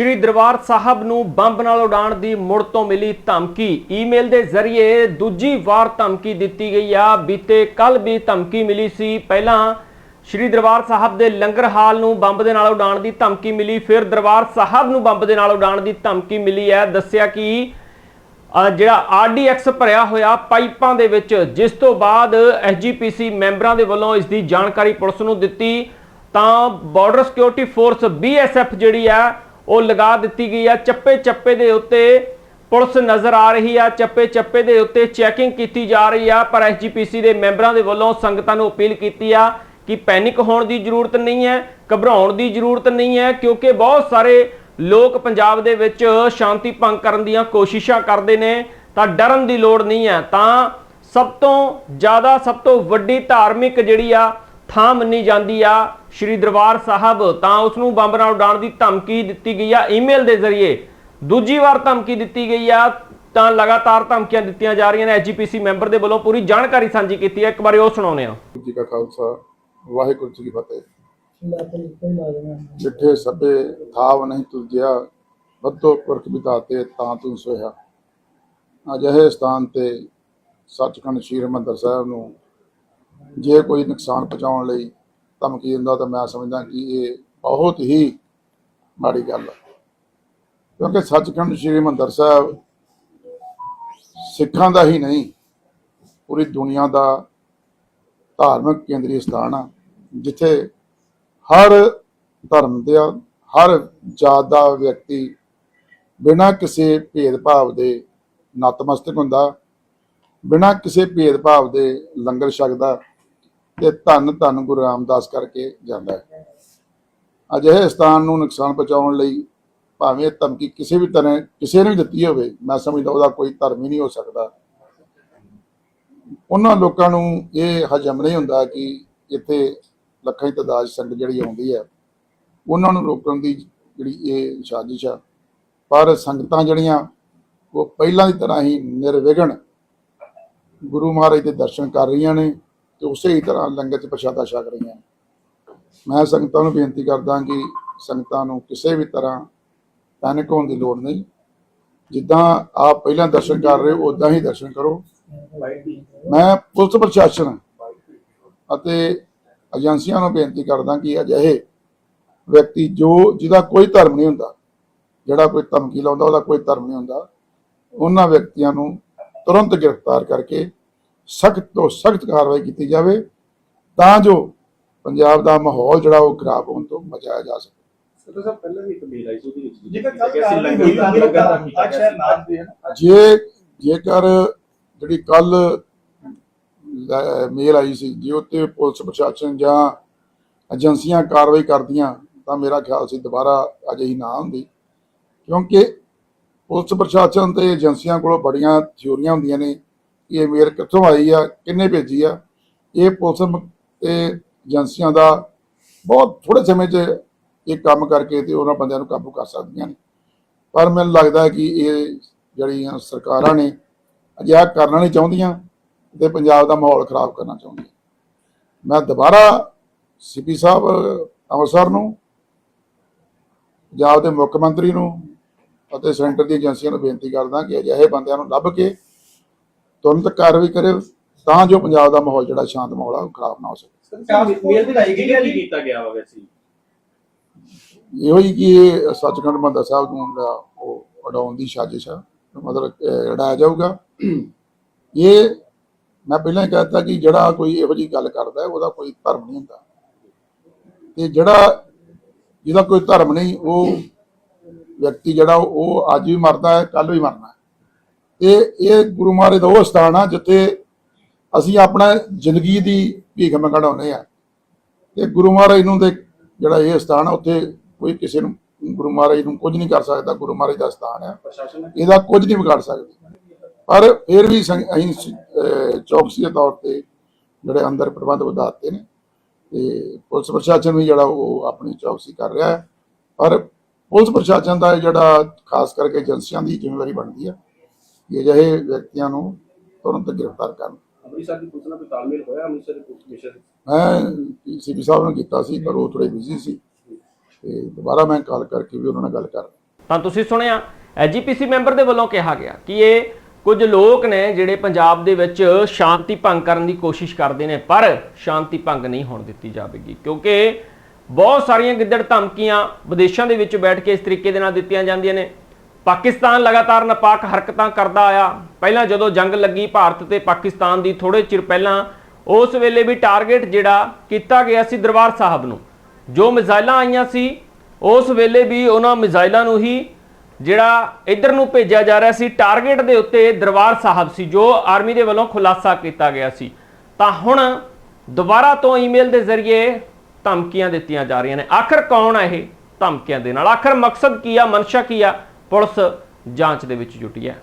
ਸ਼੍ਰੀ ਦਰਬਾਰ ਸਾਹਿਬ ਨੂੰ ਬੰਬ ਨਾਲ ਉਡਾਣ ਦੀ ਮੁੜ ਤੋਂ ਮਿਲੀ ਧਮਕੀ। ਈਮੇਲ ਦੇ ਜ਼ਰੀਏ ਦੂਜੀ ਵਾਰ ਧਮਕੀ ਦਿੱਤੀ ਗਈ ਆ। ਬੀਤੇ ਕੱਲ ਵੀ ਧਮਕੀ ਮਿਲੀ ਸੀ। ਪਹਿਲਾਂ ਸ਼੍ਰੀ ਦਰਬਾਰ ਸਾਹਿਬ ਦੇ ਲੰਗਰ ਹਾਲ ਨੂੰ ਬੰਬ ਦੇ ਨਾਲ ਉਡਾਣ ਦੀ ਧਮਕੀ ਮਿਲੀ। ਫਿਰ ਦਰਬਾਰ ਸਾਹਿਬ ਨੂੰ ਬੰਬ ਦੇ ਨਾਲ ਉਡਾਣ ਦੀ ਧਮਕੀ ਮਿਲੀ ਹੈ। ਦੱਸਿਆ ਕਿ ਅ, ਜਿਹੜਾ ਆਰਡੀਐਕਸ ਭਰਿਆ ਹੋਇਆ ਪਾਈਪਾਂ ਦੇ ਵਿੱਚ ਜਿਸ ਤੋਂ ਬਾਅਦ ਐਸਜੀਪੀਸੀ ਮੈਂਬਰਾਂ ਦੇ ਵੱਲੋਂ ਇਸ ਦੀ ਜਾਣਕਾਰੀ ਪੁਲਿਸ ਨੂੰ ਦਿੱਤੀ ਤਾਂ ਬਾਰਡਰ ਸਿਕਿਉਰਿਟੀ ਫੋਰਸ ਬੀਐਸਐਫ ਜਿਹੜੀ ਆ ਉਹ ਲਗਾ ਦਿੱਤੀ ਗਈ ਆ। ਚੱਪੇ ਚੱਪੇ ਦੇ ਉੱਤੇ ਪੁਲਿਸ ਨਜ਼ਰ ਆ ਰਹੀ ਆ। ਚੱਪੇ ਚੱਪੇ ਦੇ ਉੱਤੇ ਚੈਕਿੰਗ ਕੀਤੀ ਜਾ ਰਹੀ ਆ। ਪਰ ਐਸਜੀਪੀਸੀ ਦੇ ਮੈਂਬਰਾਂ ਦੇ ਵੱਲੋਂ ਸੰਗਤਾਂ ਨੂੰ ਅਪੀਲ ਕੀਤੀ ਆ ਕਿ ਪੈਨਿਕ ਹੋਣ ਦੀ ਜ਼ਰੂਰਤ ਨਹੀਂ ਹੈ, ਘਬਰਾਉਣ ਦੀ ਜ਼ਰੂਰਤ ਨਹੀਂ ਹੈ, ਕਿਉਂਕਿ ਬਹੁਤ ਸਾਰੇ ਲੋਕ ਪੰਜਾਬ ਦੇ ਵਿੱਚ ਸ਼ਾਂਤੀ ਭੰਗ ਕਰਨ ਦੀਆਂ ਕੋਸ਼ਿਸ਼ਾਂ ਕਰਦੇ ਨੇ। ਤਾਂ ਡਰਨ ਦੀ ਲੋੜ ਨਹੀਂ ਹੈ। ਤਾਂ ਸਭ ਤੋਂ ਜ਼ਿਆਦਾ, ਸਭ ਤੋਂ ਵੱਡੀ ਧਾਰਮਿਕ ਜਿਹੜੀ ਆ ਥਾਂ ਮੰਨੀ ਜਾਂਦੀ ਆ ਸ਼੍ਰੀ ਦਰਬਾਰ ਸਾਹਿਬ ਤਾਂ ਉਸ ਨੂੰ ਬੰਬ ਨਾਲ ਉਡਾਉਣ ਦੀ ਧਮਕੀ ਦਿੱਤੀ ਗਈ ਆ ਈਮੇਲ ਦੇ ਜ਼ਰੀਏ। ਦੂਜੀ ਵਾਰ ਧਮਕੀ ਦਿੱਤੀ ਗਈ ਆ ਤਾਂ ਲਗਾਤਾਰ ਧਮਕੀਆਂ ਦਿੱਤੀਆਂ ਜਾ ਰਹੀਆਂ ਨੇ ਐਜੀਪੀਸੀ ਮੈਂਬਰ ਦੇ ਵੱਲੋਂ ਪੂਰੀ ਜਾਣਕਾਰੀ ਸਾਂਝੀ ਕੀਤੀ ਹੈ ਇੱਕ ਵਾਰੀ ਉਹ ਸੁਣਾਉਂਦੇ ਆ ਵਾਹਿਗੁਰੂ ਜੀ ਕਾ ਖਾਲਸਾ ਵਾਹਿਗੁਰੂ ਜੀ ਕੀ ਫਤਿਹ। ਜਿੱਠੇ ਸਭੇ ਥਾਵ ਨਹੀਂ ਤੁਜਿਆ ਬੱਦੋ ਪੁਰਖ ਬਿਤਾਤੇ ਤਾਂ ਤੂੰ ਸੋਇਆ ਅਜਿਹੇ ਸਥਾਨ ਤੇ ਸੱਚਖੰਡ ਸ੍ਰੀ ਹਰਿਮੰਦਰ ਸਾਹਿਬ ਨੂੰ ਜੇ ਕੋਈ ਨੁਕਸਾਨ ਪਹੁੰਚਾਉਣ ਲਈ ਧਮਕੀ ਦਿੰਦਾ ਤਾਂ ਮੈਂ ਸਮਝਦਾ ਕਿ ਇਹ ਬਹੁਤ ਹੀ ਮਾੜੀ ਗੱਲ ਹੈ ਕਿਉਂਕਿ ਸੱਚਖੰਡ ਸ੍ਰੀ ਹਰਿਮੰਦਰ ਸਾਹਿਬ ਸਿੱਖਾਂ ਦਾ ਹੀ ਨਹੀਂ, ਪੂਰੀ ਦੁਨੀਆ ਦਾ ਧਾਰਮਿਕ ਕੇਂਦਰੀ ਸਥਾਨ ਆ, ਜਿੱਥੇ ਹਰ ਧਰਮ ਦੇ ਹਰ ਜਾਤ ਦਾ ਵਿਅਕਤੀ ਬਿਨਾਂ ਕਿਸੇ ਭੇਦਭਾਵ ਦੇ ਨਤਮਸਤਕ ਹੁੰਦਾ, ਬਿਨਾਂ ਕਿਸੇ ਭੇਦਭਾਵ ਦੇ ਲੰਗਰ ਛਕਦਾ ਤੇ ਧੰਨ ਧੰਨ ਗੁਰੂ ਰਾਮਦਾਸ ਕਰਕੇ ਜਾਂਦਾ ਹੈ। ਅਜਿਹੇ ਸਥਾਨ ਨੂੰ ਨੁਕਸਾਨ ਪਹੁੰਚਾਉਣ ਲਈ ਭਾਵੇਂ ਧਮਕੀ ਕਿਸੇ ਵੀ ਤਰ੍ਹਾਂ, ਕਿਸੇ ਨੇ ਵੀ ਦਿੱਤੀ ਹੋਵੇ, ਮੈਂ ਸਮਝਦਾ ਉਹਦਾ ਕੋਈ ਧਰਮ ਹੀ ਨਹੀਂ ਹੋ ਸਕਦਾ। ਉਹਨਾਂ ਲੋਕਾਂ ਨੂੰ ਇਹ ਹਜਮ ਨਹੀਂ ਹੁੰਦਾ ਕਿ ਇੱਥੇ ਲੱਖਾਂ ਦੀ ਤਾਦਾਦ ਸੰਗਤ ਜਿਹੜੀ ਆਉਂਦੀ ਹੈ, ਉਹਨਾਂ ਨੂੰ ਰੋਕਣ ਦੀ ਜਿਹੜੀ ਇਹ ਸਾਜ਼ਿਸ਼ ਆ। ਪਰ ਸੰਗਤਾਂ ਜਿਹੜੀਆਂ, ਉਹ ਪਹਿਲਾਂ ਦੀ ਤਰ੍ਹਾਂ ਹੀ ਨਿਰਵਿਘਨ ਗੁਰੂ ਮਹਾਰਾਜ ਦੇ ਦਰਸ਼ਨ ਕਰ ਰਹੀਆਂ ਨੇ। ਤੇ ਉਸੇ ਹੀ ਤਰ੍ਹਾਂ ਲੰਗਰ 'ਚ ਪ੍ਰਸ਼ਾਦਾ ਛਕ ਰਹੀਆਂ। ਮੈਂ ਸੰਗਤਾਂ ਨੂੰ ਬੇਨਤੀ ਕਰਦਾ ਕਿ ਸੰਗਤਾਂ ਨੂੰ ਕਿਸੇ ਵੀ ਤਰ੍ਹਾਂ ਪੈਨਿਕ ਹੋਣ ਦੀ ਲੋੜ ਨਹੀਂ। ਜਿੱਦਾਂ ਆਪ ਪਹਿਲਾਂ ਦਰਸ਼ਨ ਕਰ ਰਹੇ ਹੋ ਉਦਾਂ ਹੀ ਦਰਸ਼ਨ ਕਰੋ। ਮੈਂ ਪੁਲਿਸ ਪ੍ਰਸ਼ਾਸਨ ਅਤੇ ਏਜੰਸੀਆਂ ਨੂੰ ਬੇਨਤੀ ਕਰਦਾ ਕਿ ਅਜਿਹੇ ਵਿਅਕਤੀ ਜੋ ਜਿਹਦਾ ਕੋਈ ਧਰਮ ਨਹੀਂ ਹੁੰਦਾ, ਜਿਹੜਾ ਕੋਈ ਧਮਕੀ ਲਾਉਂਦਾ, ਉਹਦਾ ਕੋਈ ਧਰਮ ਨਹੀਂ ਹੁੰਦਾ, ਉਹਨਾਂ ਵਿਅਕਤੀਆਂ ਨੂੰ ਤੁਰੰਤ ਗ੍ਰਿਫਤਾਰ ਕਰਕੇ ਸਖਤ ਤੋਂ ਸਖਤ ਕਾਰਵਾਈ ਕੀਤੀ ਜਾਵੇ ਤਾਂ ਜੋ ਪੰਜਾਬ ਦਾ ਮਾਹੌਲ ਜਿਹੜਾ ਉਹ ਖਰਾਬ ਹੋਣ ਤੋਂ ਬਚਾਇਆ ਜਾ ਸਕੇ। ਜੇ ਜੇਕਰ ਜਿਹੜੀ ਕੱਲ ਮੇਲ ਆਈ ਸੀ ਜੇ ਉੱਤੇ ਪੁਲਿਸ ਪ੍ਰਸ਼ਾਸਨ ਜਾਂ ਏਜੰਸੀਆਂ ਕਾਰਵਾਈ ਕਰਦੀਆਂ ਤਾਂ ਮੇਰਾ ਖਿਆਲ ਸੀ ਦੁਬਾਰਾ ਅਜਿਹੀ ਨਾ ਹੁੰਦੀ। ਕਿਉਂਕਿ ਪੁਲਿਸ ਪ੍ਰਸ਼ਾਸਨ ਤੇ ਏਜੰਸੀਆਂ ਕੋਲੋਂ ਬੜੀਆਂ ਥਿਉਰੀਆਂ ਹੁੰਦੀਆਂ ਨੇ ਇਹ ਮੇਲ ਕਿੱਥੋਂ ਆਈ ਆ, ਕਿੰਨੇ ਭੇਜੀ ਆ, ਇਹ ਪੁਲਿਸ ਮ- ਤੇ ਏਜੰਸੀਆਂ ਦਾ ਬਹੁਤ ਥੋੜੇ ਸਮੇਂ 'ਚ ਇਹ ਕੰਮ ਕਰਕੇ ਤੇ ਉਹਨਾਂ ਬੰਦਿਆਂ ਨੂੰ ਕਾਬੂ ਕਰ ਸਕਦੀਆਂ ਨੇ। ਪਰ ਮੈਨੂੰ ਲੱਗਦਾ ਹੈ ਕਿ ਇਹ ਜਿਹੜੀਆਂ ਸਰਕਾਰਾਂ ਨੇ ਅਜਿਹਾ ਕਰਨਾ ਨਹੀਂ ਚਾਹੁੰਦੀਆਂ ਤੇ ਪੰਜਾਬ ਦਾ ਮਾਹੌਲ ਖਰਾਬ ਕਰਨਾ ਚਾਹੁੰਦੀਆਂ। ਮੈਂ ਦੁਬਾਰਾ ਸੀਪੀ ਸਾਹਿਬ, ਅੰਮ੍ਰਿਤਸਰ ਨੂੰ, ਪੰਜਾਬ ਦੇ ਮੁੱਖ ਮੰਤਰੀ ਨੂੰ ਅਤੇ ਸੈਂਟਰ ਦੀ ਏਜੰਸੀਆਂ ਨੂੰ ਬੇਨਤੀ ਕਰਦਾ ਕਿ ਅਜਿਹੇ ਬੰਦਿਆਂ ਨੂੰ ਲੱਭ ਕੇ ਤੁਰੰਤ ਕਾਰਵਾਈ ਕਰੇ ਤਾਂ ਜੋ ਪੰਜਾਬ ਦਾ ਮਾਹੌਲ ਜਿਹੜਾ ਸ਼ਾਂਤ ਮਾਹੌਲ ਆ ਉਹ ਖਰਾਬ ਨਾ ਹੋ ਸਕੇ। ਮੇਲ ਵੀ ਲਾਈ ਗਈ ਹੈ ਕੀ ਕੀਤਾ ਗਿਆ ਵਾ ਵੈਸੇ? ਇਹੋ ਹੀ ਕਿ ਸੱਚਖੰਡ ਮੰਦਰ ਸਾਹਿਬ ਨੂੰ ਜਿਹੜਾ ਉਹ ਉਡਾਉਣ ਦੀ ਸਾਜ਼ਿਸ਼ ਆ ਮਤਲਬ ਅਹ, ਉਡਾਇਆ ਜਾਊਗਾ। ਇਹ ਮੈਂ ਪਹਿਲਾਂ ਹੀ ਕਹਿਤਾ ਕਿ ਜਿਹੜਾ ਕੋਈ ਇਹੋ ਜੀ ਗੱਲ ਕਰਦਾ ਹੈ ਉਹਦਾ ਕੋਈ ਧਰਮ ਨਹੀਂ ਹੁੰਦਾ। ਤੇ ਜਿਹੜਾ ਜਿਹਦਾ ਕੋਈ ਧਰਮ ਨਹੀਂ ਉਹ ਵਿਅਕਤੀ ਜਿਹੜਾ ਉਹ ਅੱਜ ਵੀ ਮਰਦਾ ਹੈ ਕੱਲ ਵੀ ਮਰਨਾ ਹੈ। ਇਹ ਇਹ ਗੁਰੂ ਮਹਾਰਾਜ ਦਾ ਉਹ ਸਥਾਨ ਆ ਜਿੱਥੇ ਅਸੀਂ ਆਪਣਾ ਜ਼ਿੰਦਗੀ ਦੀ ਭੀਖ ਮੰਗਾਉਂਦੇ ਆ। ਤੇ ਗੁਰੂ ਮਹਾਰਾਜ ਨੂੰ ਤੇ ਜਿਹੜਾ ਇਹ ਸਥਾਨ ਆ ਉੱਥੇ ਕੋਈ ਕਿਸੇ ਨੂੰ ਗੁਰੂ ਮਹਾਰਾਜ ਨੂੰ ਕੁਝ ਨਹੀਂ ਕਰ ਸਕਦਾ ਗੁਰੂ ਮਹਾਰਾਜ ਦਾ ਸਥਾਨ ਆ। ਇਹਦਾ ਕੁਝ ਨਹੀਂ ਵਿਗਾੜ ਸਕਦੇ। ਪਰ ਫਿਰ ਵੀ ਅਸੀਂ ਚੌਕਸੀ ਦੇ ਤੌਰ ਤੇ ਜਿਹੜੇ ਅੰਦਰ ਪ੍ਰਬੰਧ ਵਧਾਤੇ ਨੇ ਤੇ ਪੁਲਿਸ ਪ੍ਰਸ਼ਾਸਨ ਵੀ ਜਿਹੜਾ ਉਹ ਆਪਣੀ ਚੌਕਸੀ ਕਰ ਰਿਹਾ ਹੈ। ਪਰ ਪੁਲਿਸ ਪ੍ਰਸ਼ਾਸਨ ਦਾ ਜਿਹੜਾ ਖਾਸ ਕਰਕੇ ਏਜੰਸੀਆਂ ਦੀ ਜ਼ਿੰਮੇਵਾਰੀ ਬਣਦੀ ਹੈ ਕਿ ਅਜਿਹੇ ਵਿਅਕਤੀਆਂ ਨੂੰ ਤੁਰੰਤ ਗ੍ਰਿਫਤਾਰ ਕਰਨ। ਅੰਮ੍ਰਿਤਸਰ ਦੀ ਪੁਲਿਸ ਨਾਲ ਕੋਈ ਤਾਲਮੇਲ ਹੋਇਆ? ਅੰਮ੍ਰਿਤਸਰ ਦੀ ਪੁਲਿਸ ਕਮਿਸ਼ਨ ਮੈਂ ਸੀਪੀ ਸਾਹਿਬ ਨੂੰ ਕੀਤਾ ਸੀ ਪਰ ਉਹ ਥੋੜੇ ਬਿਜ਼ੀ ਸੀ। ਤੇ ਦੁਬਾਰਾ ਮੈਂ ਕਾਲ ਕਰਕੇ ਵੀ ਉਹਨਾਂ ਨਾਲ ਗੱਲ ਕਰ ਤਾਂ ਤੁਸੀਂ ਸੁਣਿਆ ਐਜੀਪੀਸੀ ਮੈਂਬਰ ਦੇ ਵੱਲੋਂ ਕਿਹਾ ਗਿਆ ਕਿ ਇਹ ਕੁਝ ਲੋਕ ਨੇ ਜਿਹੜੇ ਪੰਜਾਬ ਦੇ ਵਿੱਚ ਸ਼ਾਂਤੀ ਭੰਗ ਕਰਨ ਦੀ ਕੋਸ਼ਿਸ਼ ਕਰਦੇ ਨੇ ਪਰ ਸ਼ਾਂਤੀ ਭੰਗ ਨਹੀਂ ਹੋਣ ਦਿੱਤੀ ਜਾਵੇਗੀ ਕਿਉਂਕਿ ਬਹੁਤ ਸਾਰੀਆਂ ਗਿੱਦੜ ਧਮਕੀਆਂ ਵਿਦੇਸ਼ਾਂ ਦੇ ਵਿੱਚ ਬੈਠ ਕੇ ਇਸ ਤਰੀਕੇ ਦੇ ਨਾਲ ਦਿੱਤੀਆਂ ਜਾਂਦੀਆਂ ਨੇ। ਪਾਕਿਸਤਾਨ ਲਗਾਤਾਰ ਨਪਾਕ ਹਰਕਤਾਂ ਕਰਦਾ ਆਇਆ। ਪਹਿਲਾਂ ਜਦੋਂ ਜੰਗ ਲੱਗੀ ਭਾਰਤ ਤੇ ਪਾਕਿਸਤਾਨ ਦੀ ਥੋੜੇ ਚਿਰ ਪਹਿਲਾਂ ਉਸ ਵੇਲੇ ਵੀ ਟਾਰਗੇਟ ਜਿਹੜਾ ਕੀਤਾ ਗਿਆ ਸੀ ਦਰਬਾਰ ਸਾਹਿਬ ਨੂੰ। ਜੋ ਮਿਜ਼ਾਈਲਾਂ ਆਈਆਂ ਸੀ, ਉਸ ਵੇਲੇ ਵੀ ਉਹਨਾਂ ਮਿਜ਼ਾਈਲਾਂ ਨੂੰ ਹੀ ਜਿਹੜਾ ਇਧਰ ਨੂੰ ਭੇਜਿਆ ਜਾ ਰਿਹਾ ਸੀ, ਟਾਰਗੇਟ ਦੇ ਉੱਤੇ ਦਰਬਾਰ ਸਾਹਿਬ ਸੀ, ਜੋ ਆਰਮੀ ਦੇ ਵੱਲੋਂ ਖੁਲਾਸਾ ਕੀਤਾ ਗਿਆ ਸੀ। ਤਾਂ ਹੁਣ ਦੁਬਾਰਾ ਤੋਂ ਈਮੇਲ ਦੇ ਜ਼ਰੀਏ ਧਮਕੀਆਂ ਦਿੱਤੀਆਂ ਜਾ ਰਹੀਆਂ ਨੇ। ਆਖਰ ਕੌਣ ਹੈ ਇਹ ਧਮਕੀਆਂ ਦੇ ਨਾਲ ਆਖਰ ਮਕਸਦ ਕੀ ਆ, ਮਨਸ਼ਾ ਕੀ ਆ? ਪੁਲਿਸ ਜਾਂਚ ਦੇ ਵਿੱਚ ਜੁਟੀ ਹੈ।